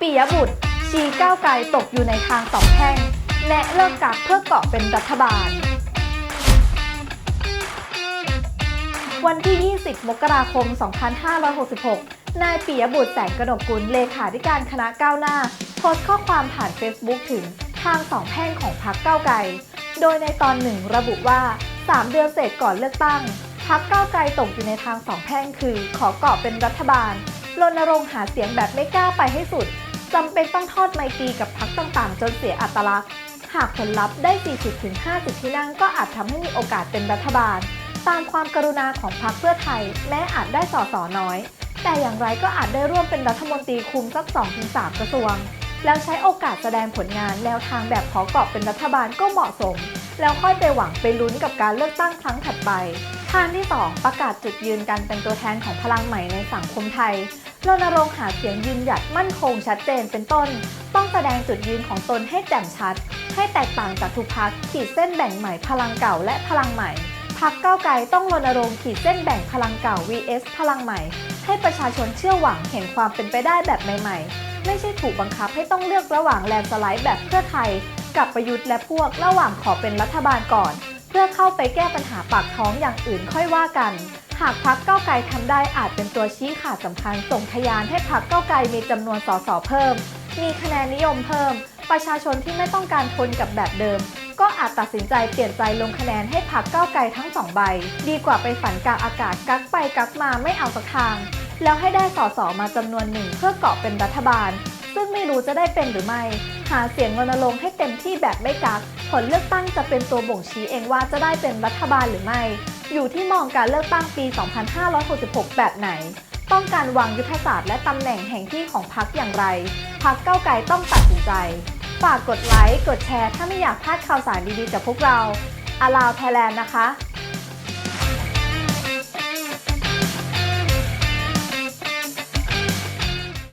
ปิยบุตร ชี้ก้าวไกลตกอยู่ในทางสองแพ่งแนะเลิกกักเพื่อเกาะเป็นรัฐบาล วันที่ 20 มกราคม 2566 นายปิยบุตรแสงกนกกุลเลขาธิการคณะก้าวหน้า โพสต์ข้อความผ่าน Facebook ถึงทางสองแพ่งของพรรคก้าวไกล โดยในตอนหนึ่งระบุว่า 3 เดือนเศษก่อนเลือกตั้งพรรคก้าวไกลตกอยู่ในทางสองแพ่งคือ ขอเกาะเป็นรัฐบาล รณรงค์หาเสียงแบบไม่กล้าไปให้สุดจำเป็นต้องทอดไมตรีกับพรรคต่างๆ จนเสียอัตลักษณ์ หากผลลัพธ์ได้ 40-50 ที่นั่งก็อาจทำให้มีโอกาสเป็นรัฐบาล ตามความกรุณาของพรรคเพื่อไทย แม้อาจได้สอสอน้อย แต่อย่างไรก็อาจได้ร่วมเป็นรัฐมนตรีคุมสัก 2-3 กระทรวง แล้วใช้โอกาสแสดงผลงานแนวทางแบบขอกาะเป็นรัฐบาลก็เหมาะสม แล้วค่อยไปหวังไปลุ้นกับการเลือกตั้งครั้งถัดไป ทางที่ 2 ประกาศจุดยืนการเป็นตัวแทนของพลังใหม่ในสังคมไทยรณรงค์หาเสียงยืนหยัดมั่นคงชัดเจนเป็นต้น ต้องแสดงจุดยืนของตนให้แจ่มชัด ให้แตกต่างจากทุกพักขีดเส้นแบ่งใหม่พลังเก่าและพลังใหม่พักเก้าวไกลต้องรณรงค์ขีดเส้นแบ่งพลังเก่า vs พลังใหม่ ให้ประชาชนเชื่อหวังเห็นความเป็นไปได้แบบใหม่ ๆ ไม่ใช่ถูกบังคับให้ต้องเลือกระหว่างแลนสไลด์แบบเพื่อไทย กับประยุทธ์และพวกระหว่างขอเป็นรัฐบาลก่อน เพื่อเข้าไปแก้ปัญหาปากท้องอย่างอื่นค่อยว่ากัน หากพักเก้าไกลทำได้อาจเป็นตัวชี้ขาดสำคัญส่งทยานให้พักเก้าไกลมีจำนวนสสเพิ่ม มีคะแนนนิยมเพิ่ม ประชาชนที่ไม่ต้องการทนกับแบบเดิม ก็อาจตัดสินใจเปลี่ยนใจลงคะแนนให้พักเก้าไกลทั้งสองใบ ดีกว่าไปฝันกลางอากาศกักไปกักมาไม่เอาสักทางแล้วให้ได้สสมาจำนวนหนึ่งเพื่อเกาะเป็นรัฐบาล ซึ่งไม่รู้จะได้เป็นหรือไม่ หาเสียงรณรงค์ให้เต็มที่แบบไม่กัก ผลเลือกตั้งจะเป็นตัวบ่งชี้เองว่าจะได้เป็นรัฐบาลหรือไม่ อยู่ที่มองการเลือกตั้งปี 2566 แบบไหน ต้องการวางยุทธศาสตร์และตำแหน่งแห่งที่ของพรรคอย่างไร พรรคเก้าไกลต้องตัดสินใจ ฝากกดไลค์ กดแชร์ ถ้าไม่อยากพลาดข่าวสารดีๆจากพวกเราอาลาวไทยแลนด์นะคะ